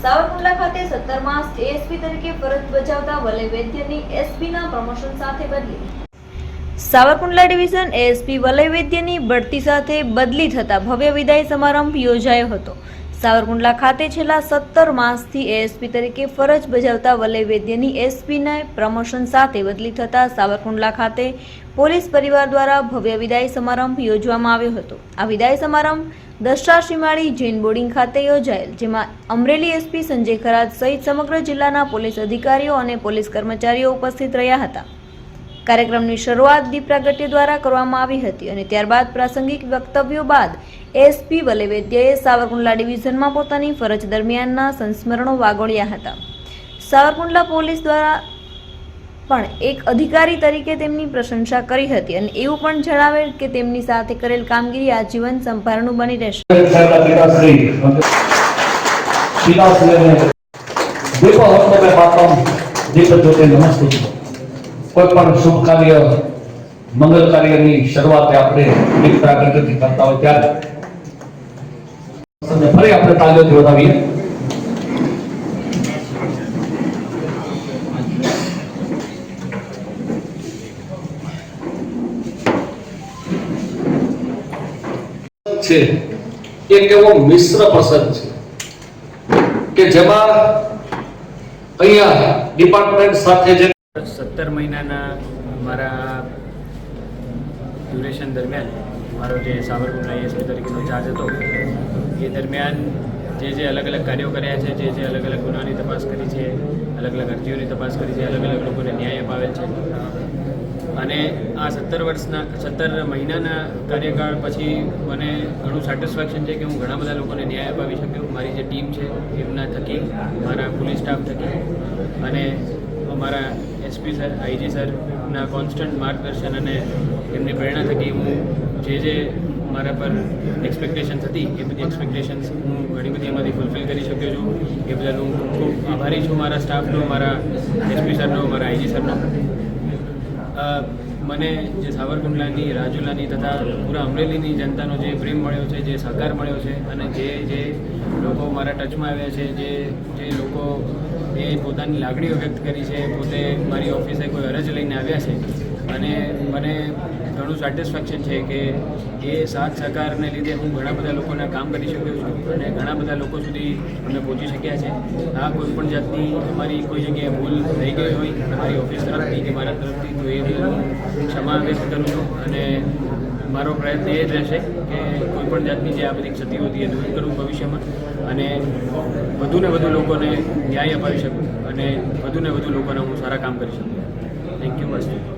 સાવરકુંડલા ખાતે સત્તર માસ એએસપી તરીકે ફરજ બજાવતા વલય વૈદ્યની એસપીના પ્રમોશન સાથે બદલી. સાવરકુંડલા ડિવિઝન એએસપી વલય વૈદ્યની બઢતી સાથે બદલી થતા ભવ્ય વિદાય સમારંભ યોજાયો હતો. સાવરકુંડલા ખાતે છેલ્લા સત્તર માસથી એએસપી તરીકે ફરજ બજાવતા વલય વૈદ્યની એસપીને પ્રમોશન સાથે બદલી થતાં સાવરકુંડલા ખાતે પોલીસ પરિવાર દ્વારા ભવ્ય વિદાય સમારંભ યોજવામાં આવ્યો હતો. આ વિદાય સમારંભ દશરા શિમાળી જૈન બોર્ડિંગ ખાતે યોજાયેલ, જેમાં અમરેલી એસપી સંજય ખરાજ સહિત સમગ્ર જિલ્લાના પોલીસ અધિકારીઓ અને પોલીસ કર્મચારીઓ ઉપસ્થિત રહ્યા હતા. કાર્યક્રમની શરૂઆત દીપ પ્રાગટ્ય દ્વારા કરવામાં આવી હતી અને ત્યારબાદ પ્રાસંગિક વક્તવ્યો બાદ એસપી વલેવેદ્યએ સાવરકુંડલા ડિવિઝનમાં પોતાની ફરજ દરમિયાનના સંસ્મરણો વાગોળ્યા હતા. સાવરકુંડલા પોલીસ દ્વારા પણ એક અધિકારી તરીકે તેમની પ્રશંસા કરી હતી અને એવું પણ જણાવેલ કે તેમની સાથે કરેલ કામગીરી આજીવન સંભારણું બની રહેશે. કોઈ પણ શુભ કાર્ય, મંગલ કાર્યની શરૂઆત આપણે કરતા હોય ત્યારે અને ફરી આપણે તાલીઓથી વધાવીએ છે. એક એવો મિશ્ર પ્રસંગ છે કે જેમાં અહીંયા ડિપાર્ટમેન્ટ સાથે જે સત્તર મહિનાના મારા ડ્યુરેશન દરમિયાન મારો જે સાબરકુંડલા એસપી તરીકેનો ચાર્જ હતો એ દરમિયાન જે જે અલગ અલગ કાર્યો કર્યા છે, જે જે અલગ અલગ ગુનાની તપાસ કરી છે, અલગ અલગ અરજીઓની તપાસ કરી છે, અલગ અલગ લોકોને ન્યાય અપાવેલ છે. અને આ સત્તર વર્ષના, સત્તર મહિનાના કાર્યકાળ પછી મને ઘણું સેટિસ્ફેક્શન છે કે હું ઘણા બધા લોકોને ન્યાય અપાવી શક્યો. મારી જે ટીમ છે, એમના થકી, મારા પોલીસ સ્ટાફ થકી અને અમારા એસપી સર આઈજી સરના કોન્સ્ટન્ટ માર્ગદર્શન અને એમની પ્રેરણા થકી હું જે જે મારા પર એક્સપેક્ટેશન્સ હતી. એ બધી એક્સપેક્ટેશન્સ હું ઘણી બધી એમાંથી ફૂલફિલ કરી શક્યો છું. એ બદલ હું ખૂબ આભારી છું મારા સ્ટાફનો મારા એસપી સરનો, મારા આઈજી સરનો. મને જે સાવરકુંડલાની, રાજુલાની તથા પૂરા અમરેલીની જનતાનો જે પ્રેમ મળ્યો છે, જે સહકાર મળ્યો છે અને જે જે લોકો મારા ટચમાં આવ્યા છે, જે જે લોકો એ પોતાની લાગણીઓ વ્યક્ત કરી છે, પોતે મારી ઓફિસે કોઈ અરજ લઈને આવ્યા છે અને મને ઘણું સેટિસ્ફેક્શન છે કે એ સાથ સહકારને લીધે હું ઘણા બધા લોકોના કામ કરી શક્યો છું અને ઘણા બધા લોકો સુધી અમે પહોંચી શક્યા છે. આ કોઈ પણ જાતની અમારી કોઈ જગ્યાએ ભૂલ થઈ ગઈ હોય, અમારી ઓફિસ તરફથી કે મારા તરફથી, તો એ હું ક્ષમા વ્યક્ત કરું છું અને મારો પ્રયત્ન એ જ રહેશે કે કોઈ પણ જાતની જે આ બધી ક્ષતિ હતી એ દૂર કરું ભવિષ્યમાં અને વધુને વધુ લોકોને ન્યાય અપાવી શકું અને વધુને વધુ લોકોના હું સારા કામ કરી શકું. થેન્ક યુ મસ્ત